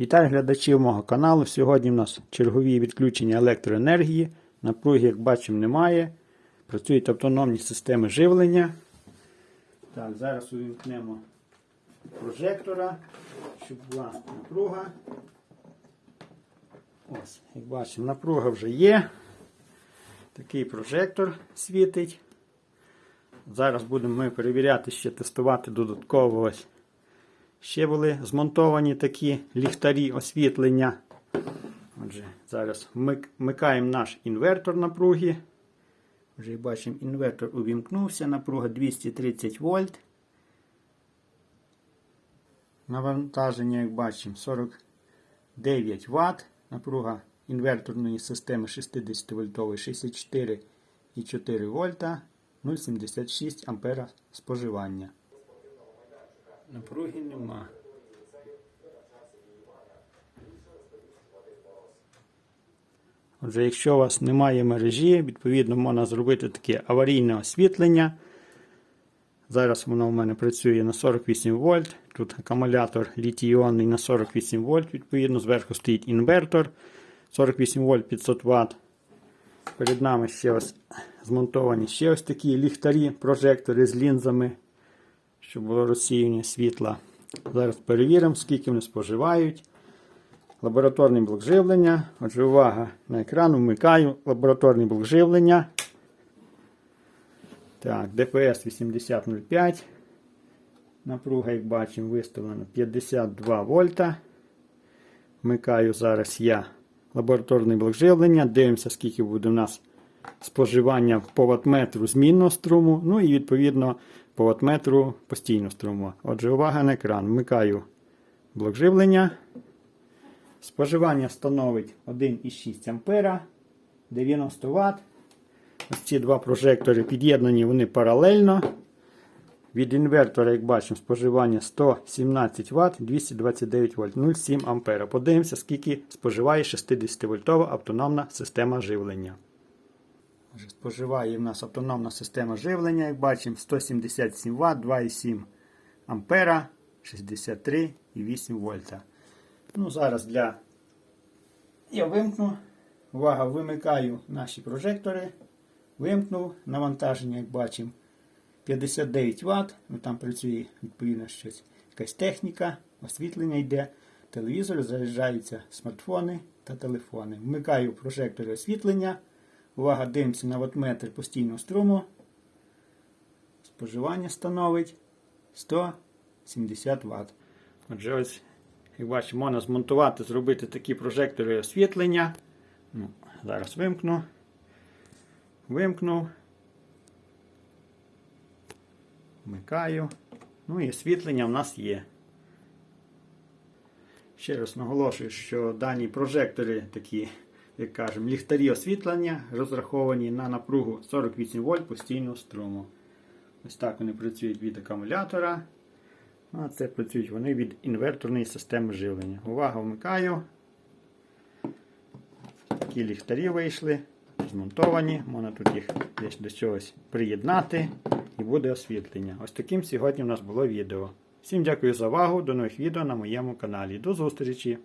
Вітаю глядачів мого каналу. Сьогодні в нас чергові відключення електроенергії. Напруги, як бачимо, немає. Працюють автономні системи живлення. Так, зараз увімкнемо прожектора, щоб була напруга. Ось, як бачимо, напруга вже є. Такий прожектор світить. Зараз будемо ми перевіряти ще тестувати додатково ось. Ще були змонтовані такі ліхтарі освітлення. Отже, зараз вмик- вмикаємо наш інвертор напруги. Вже бачимо, інвертор увімкнувся, напруга 230 вольт. Навантаження, як бачимо, 49 Вт. Напруга інверторної системи 60 вольтової 64,4 вольта, 0,76 ампера споживання. Напруги нема. Отже, якщо у вас немає мережі, відповідно можна зробити таке аварійне освітлення. Зараз воно у мене працює на 48 вольт. Тут акумулятор літій-іонний на 48 вольт. Відповідно, зверху стоїть інвертор 48 вольт 500 Вт. Перед нами ще ось змонтовані ще ось такі ліхтарі, прожектори з лінзами, щоб було розсіяння світла. Зараз перевіримо, скільки вони споживають. Лабораторний блок живлення. Отже, увага на екран, вмикаю лабораторний блок живлення. Так, ДПС 8005. Напруга, як бачимо, виставлена 52 вольта. Вмикаю зараз я лабораторний блок живлення. Дивимося, скільки буде у нас споживання по ваттметру змінного струму. Ну і відповідно по ваттметру постійного струму. Отже, увага на екран. Вмикаю блок живлення. Споживання становить 1,6 ампера, 90 Вт. Ось ці два прожектори під'єднані вони паралельно. Від інвертора, як бачимо, споживання 117 Вт, 229 вольт, 0,7 ампера. Подивимося, скільки споживає 60-вольтова автономна система живлення. Споживає в нас автономна система живлення, як бачимо, 177 Вт, 2,7 ампера, 63,8 вольта. Ну, зараз для я вимкну. Увага, вимикаю наші прожектори. Вимкнув навантаження, як бачимо, 59 Вт. Ну, там працює відповідно щось, якась техніка, освітлення йде. Телевізор, заряджаються смартфони та телефони. Вмикаю прожектори освітлення. Увага, дивимося на ваттметр постійного струму. Споживання становить 170 Вт. Отже, ось як бачимо, можна змонтувати, зробити такі прожектори освітлення. Ну, Зараз вимкну. Вимкнув. Вмикаю. Ну і освітлення в нас є. Ще раз наголошую, що дані прожектори такі, як кажемо, ліхтарі освітлення розраховані на напругу 48 вольт постійного струму. Ось так вони працюють від акумулятора. Ну, А це працюють вони від інверторної системи живлення. Увага, вмикаю. Такі ліхтарі вийшли, змонтовані. Можна тут їх десь до чогось приєднати і буде освітлення. Ось таким сьогодні у нас було відео. Всім дякую за увагу. До нових відео на моєму каналі. До зустрічі!